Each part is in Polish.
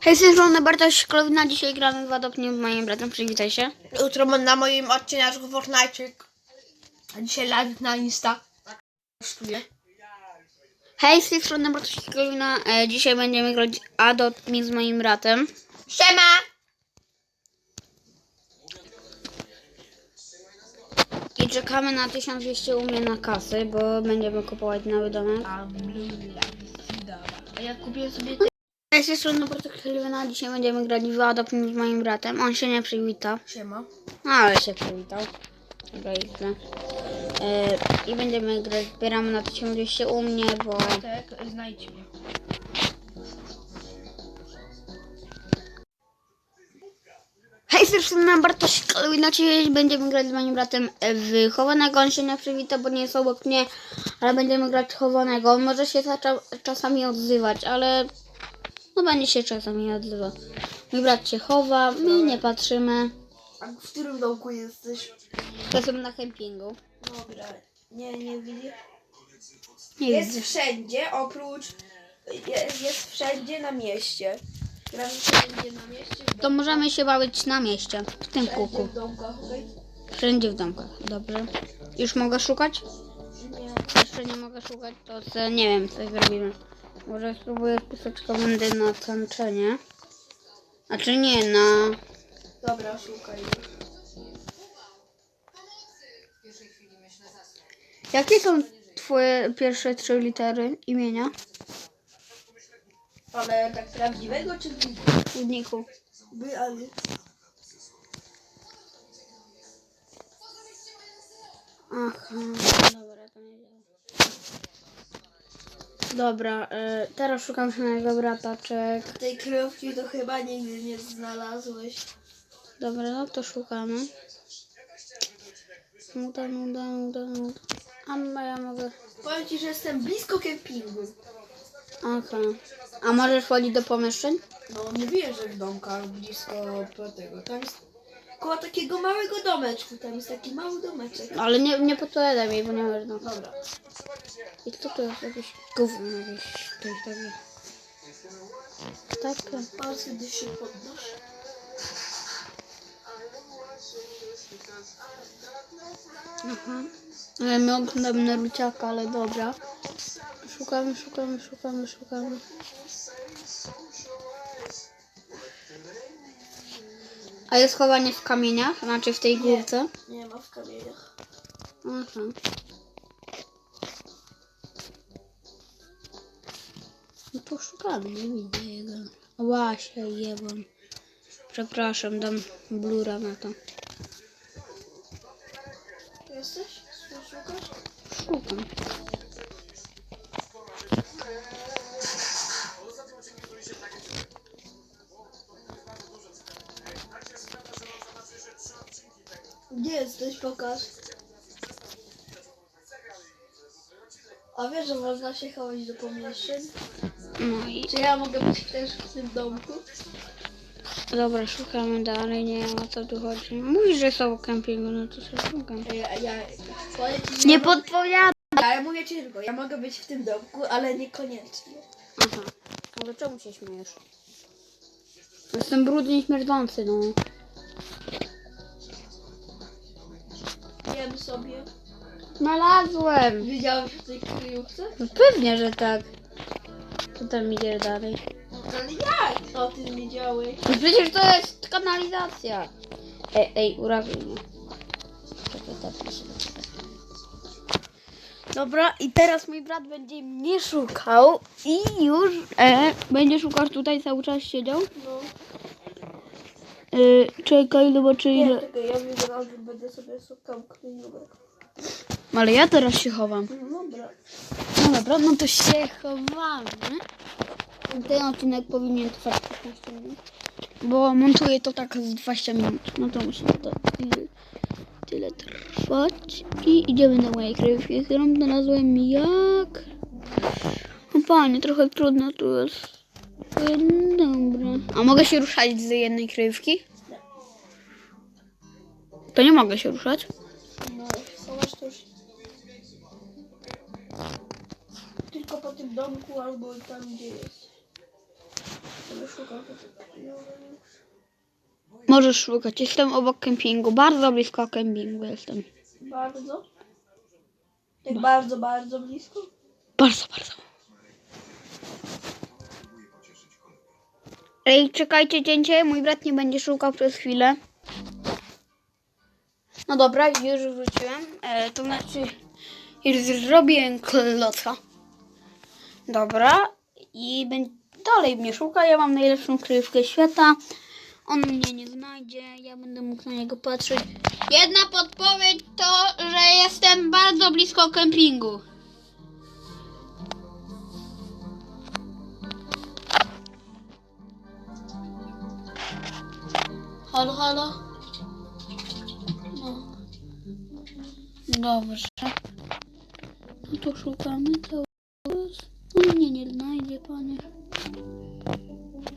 Hej, z tej strony Bartosz Klowina. Dzisiaj gramy dwa dopnie z moim bratem. Przywitaj się. Jutro mam na moim odcineczku Fortnite. A dzisiaj live na Insta. Kosztuje. Hej, z tej strony Bartosz Klowina. E, dzisiaj będziemy grać Adoptmi z moim bratem. Siema! I czekamy na 1200 u mnie na kasy, bo będziemy kupować nowy domek. A ja kupię sobie Hej, z tej strony Bartosz Klowina. Dzisiaj będziemy grać dwa Adoptmi z moim bratem. On się nie przywita. Siema. Ale się przywitał. Dobra, idę. E, I będziemy grać. Zbieramy na 1200 u mnie, bo... Tak, znajdź mnie. Hej, zresztą na Bartosz Kalwina, dzisiaj będziemy grać z moim bratem w chowanego. On się nie przywita, bo nie jest obok mnie, ale będziemy grać w chowanego. On może się cza- czasami odzywać, ale no będzie się czasami odzywał. Mój brat się chowa, my nie patrzymy. A w którym domku jesteś? Czasem na kempingu. Dobra. Nie, nie widzę. Nie Jest widzę. wszędzie, oprócz... Jest, jest wszędzie na mieście. Gramy wszędzie na mieście. w To możemy się bawić na mieście, w tym Wszędzie kuku. w domkach, okej? Wszędzie w domkach, dobrze. Już mogę szukać? Nie. Jeszcze nie mogę szukać, to se, nie wiem, co zrobimy. Może spróbuję wpisać komendy na tańczenie. A czy nie, na... Dobra, szukaj. Jakie są twoje pierwsze trzy litery imienia? Ale tak prawdziwego czy Słowniku. by, ale... Aha, dobra, to nie działa. Dobra, e, teraz szukam swojego brataczek. Tej krówki to chyba nigdy nie znalazłeś. Dobra, no to szukamy. Nuda, nuda, nuda, nuda. A ma- ja mogę... Powiem ci, że jestem blisko kempingu. Aha. A możesz wchodzić do pomieszczeń? No nie wierzę w domkach blisko tego. Tam jest koło takiego małego domeczku. Tam jest taki mały domeczek. Ale nie, nie podpowiadaj mi, bo nie można. Dobra. I co to jest? Jakieś gówno jakieś. To jest takie. Tak. Patrz, kiedy się podnosz. Aha. Ale my oglądamy Naruciaka, ale dobra. Szukamy, szukamy, szukamy, szukamy. A jest chowanie w kamieniach? Znaczy w tej górce? Nie ma w kamieniach. Aha. No to szukamy, nie widzę jego. O, Właśnie, jebam. Przepraszam, dam blura na to. Jesteś? Szukasz? Szukam. Pokaż. A wiesz, że można się chować do pomieszczeń? No i Czy ja mogę być też w tym domku? dobra, szukamy dalej, nie wiem o co tu chodzi. Mówisz, że są w kempingu, no to sobie szukam. Ja, ja, powiem ci, że Nie ja podpowiadam! Ale mówię ci tylko, ja mogę być w tym domku, ale niekoniecznie. Aha. Ale czemu się śmiejesz? Jestem brudny i śmierdzący, no. Wiem sobie. Znalazłem! Widziałeś w tej kryjówce? No pewnie, że tak. Co tam idzie dalej? Ale jak? O tym wiedziałeś. No przecież to jest kanalizacja. Ej, ej, uratuj mnie. Czekaj, tak się Dobra, i teraz mój brat będzie mnie szukał i już e, będzie szukał tutaj cały czas siedział. No. E, czekaj, zobaczy Nie, ile. czekaj, ja wybrałam, że będę sobie szukał kryjówek. Ale ja teraz się chowam. No dobra. No dobra, no to się chowamy. Ten odcinek powinien trwać 15 minut. Bo montuję to tak z 20 minut. No to musi to tyle, tyle trwać. I idziemy do mojej kryjówki, którą znalazłem jak... No panie, trochę trudno tu jest. A mogę się ruszać z jednej kryjówki? To nie mogę się ruszać. No, schowasz to już. Tylko po tym domku albo tam, gdzie jest. Żeby szukać Możesz szukać. Jestem obok kempingu. Bardzo blisko kempingu jestem. Bardzo? Tak bardzo, bardzo blisko? Bardzo, bardzo. Ej, czekajcie, cięcie. Mój brat nie będzie szukał przez chwilę. No dobra, już wróciłem. E, to znaczy, już zrobiłem kloca. Dobra. I dalej mnie szuka. Ja mam najlepszą kryjówkę świata. On mnie nie znajdzie. Ja będę mógł na niego patrzeć. Jedna podpowiedź to, że jestem bardzo blisko kempingu. Halo, halo. No. Dobrze. No to szukamy czas. No mnie nie znajdzie, panie.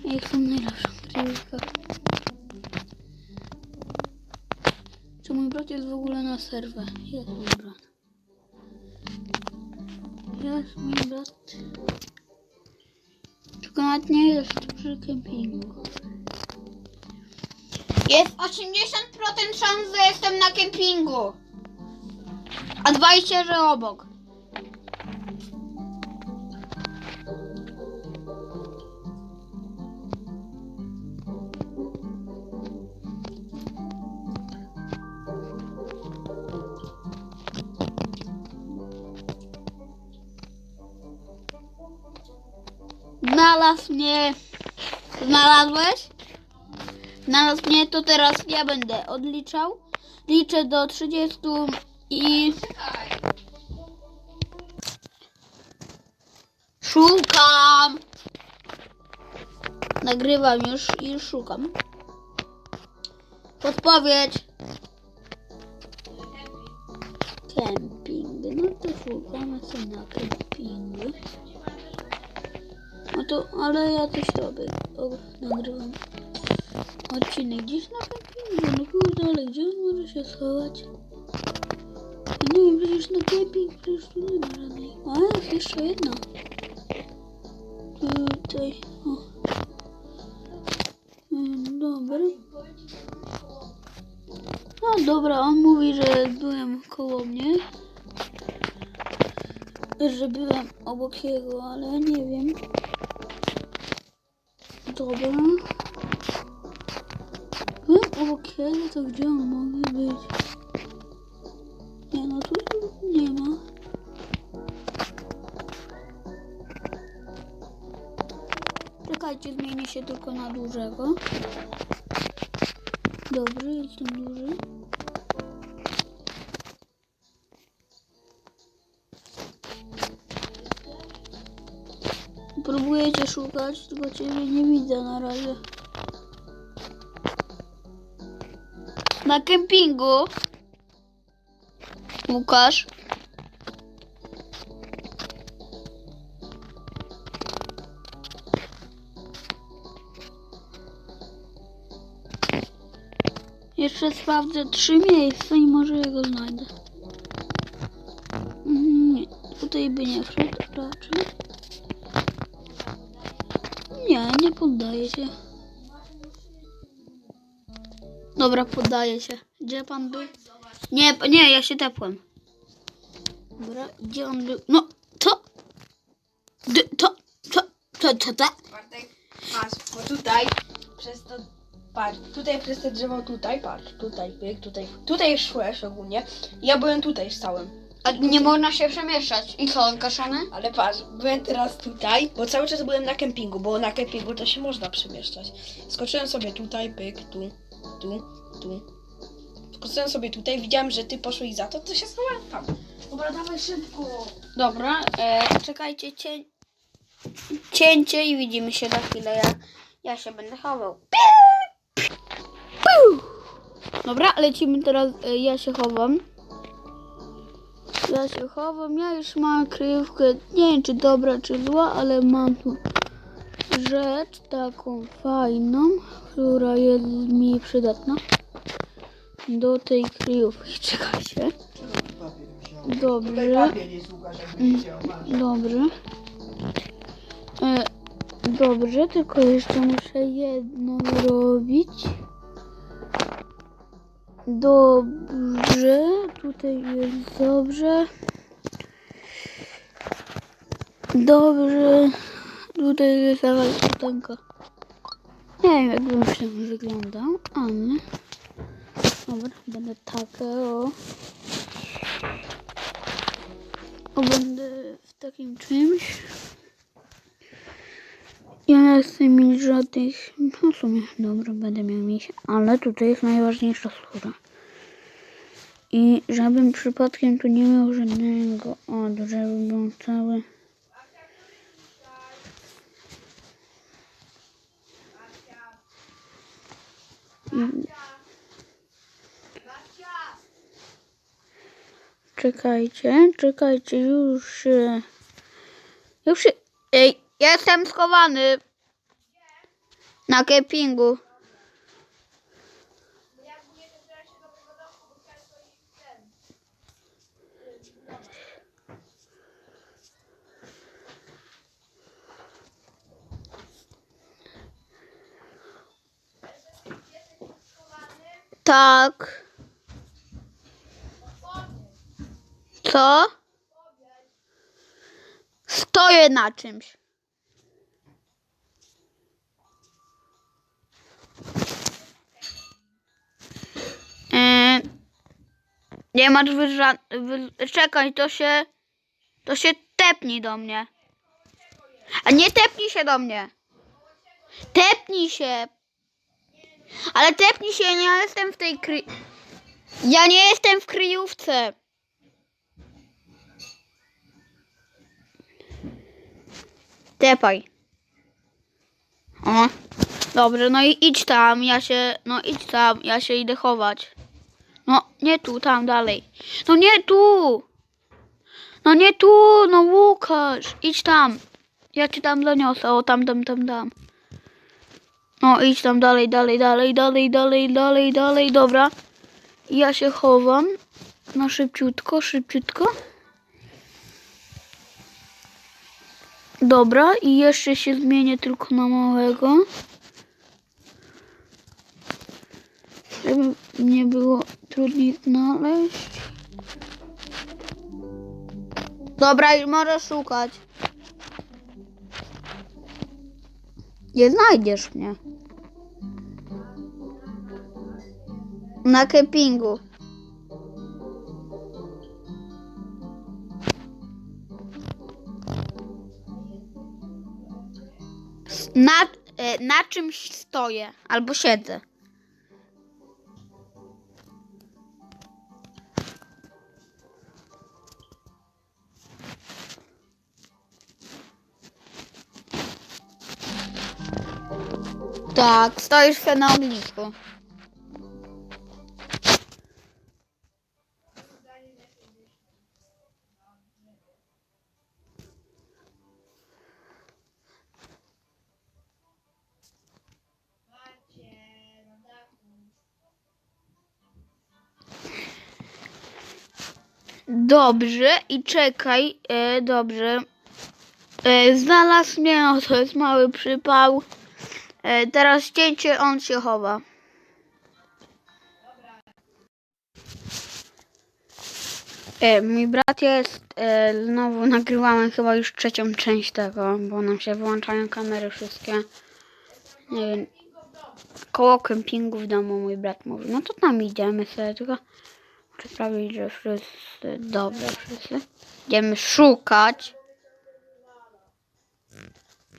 Ja jestem najlepszą kryjówkę. Czy mój brat jest w ogóle na serwę? Jest mój brat. Jest mój brat. Tylko nawet nie jest przy kempingu. Jest 80% szans, że jestem na kempingu. A 20, że obok. Znalazł mnie. Znalazłeś? Znalazł mnie, to teraz ja będę odliczał. Liczę do 30 i... Szukam! Nagrywam już i szukam. Podpowiedź. Kemping. No to szukamy sobie na kempingu. No to, ale ja coś robię. O, nagrywam odcinek gdzieś na kempingu. No kurde, ale gdzie on może się schować? Ja nie wiem, przecież na kemping przecież tu nie ma żadnej. A, jest jeszcze jedna. Tutaj, o. Mm, Dobra. No dobra, on mówi, że byłem koło mnie. Że byłem obok jego, ale nie wiem. Dobra. No, obok jego, to gdzie on mógł być? Nie no, tu nie ma. Czekajcie, zmienię się tylko na dużego. Dobry, jestem duży. Próbuję cię szukać, tylko ciebie nie widzę na razie. Na kempingu. Łukasz. Jeszcze sprawdzę trzy miejsca i może jego znajdę. Mm, Nie, tutaj by nie wszedł raczej. Nie, nie poddaje się. Dobra, poddaję się. Gdzie pan był? Nie, nie, ja się tepłem. Dobra, gdzie on był? No, to. D, to, to, to, to, to. Bartek, patrz, bo tutaj przez to. Patrz, tutaj przez te drzewo tutaj, patrz, tutaj pyk, tutaj. Tutaj szłeś ogólnie. Ja byłem tutaj stałem. A nie można się przemieszczać. I co, zgaszone? Ale patrz, byłem teraz tutaj, bo cały czas byłem na kempingu, bo na kempingu to się można przemieszczać. Skoczyłem sobie tutaj, pyk, tu, tu, tu. Skoczyłem sobie tutaj, widziałem, że ty poszłeś za to, to się schowałem. Dobra, dawaj szybko. Dobra, e, czekajcie, cię... cięcie i widzimy się za chwilę. Ja, ja się będę chował. Piu! Dobra, lecimy teraz. E, ja się chowam. Ja się chowam. Ja już mam kryjówkę. Nie wiem, czy dobra, czy zła, ale mam tu rzecz taką fajną, która jest mi przydatna. Do tej kryjówki. Czekajcie. Dobrze. Masz. Dobrze. Dobrze, tylko jeszcze muszę jedno robić. Dobrze, tutaj jest dobrze. Dobrze, tutaj jakaś kutenka. Nie wiem, jak bym się wyglądał, ale... Dobra, będę takie, o. O, będę w takim czymś. Ja nie chcę mieć żadnych... No w sumie, dobra, będę miał mieć, ale tutaj jest najważniejsza skóra. I żebym przypadkiem tu nie miał żadnego od, żeby był cały... Czekajcie, czekajcie, już się... Już się... Ej, jestem schowany. Na kempingu. Tak. Co? Stoję na czymś. Yy, nie masz wyża... Wy... Czekaj, to się... To się tepnij do mnie. A nie tepnij się do mnie. Tepnij się. Ale tepnij się, ja jestem w tej kry... Ja nie jestem w kryjówce. Tepaj. O. Dobrze, no i idź tam, ja się, no idź tam, ja się idę chować. No, nie tu, tam dalej. No nie tu! No nie tu, no Łukasz, idź tam. Ja ci tam doniosę, o tam, tam, tam, tam. No idź tam dalej, dalej, dalej, dalej, dalej, dalej, dalej, dobra. Ja się chowam. No szybciutko, szybciutko. Dobra, i jeszcze się zmienię tylko na małego. Żeby nie było trudniej znaleźć. Dobra, już możesz szukać. Nie znajdziesz mnie. Na kempingu. Na, e, na czymś stoję albo siedzę. Tak, stoisz się na ognisku. Dobrze, i czekaj, e, dobrze. E, znalazł mnie, no to jest mały przypał. E, teraz cięcie, on się chowa. E, mój brat jest, e, znowu nagrywamy chyba już trzecią część tego, bo nam się wyłączają kamery wszystkie. Nie wiem, koło kempingu w domu mój brat mówi, no to tam idziemy sobie, tylko muszę sprawić, że wszyscy, dobrze wszyscy. Idziemy szukać.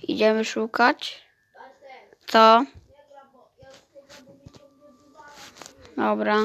Idziemy szukać. Co? Dobra.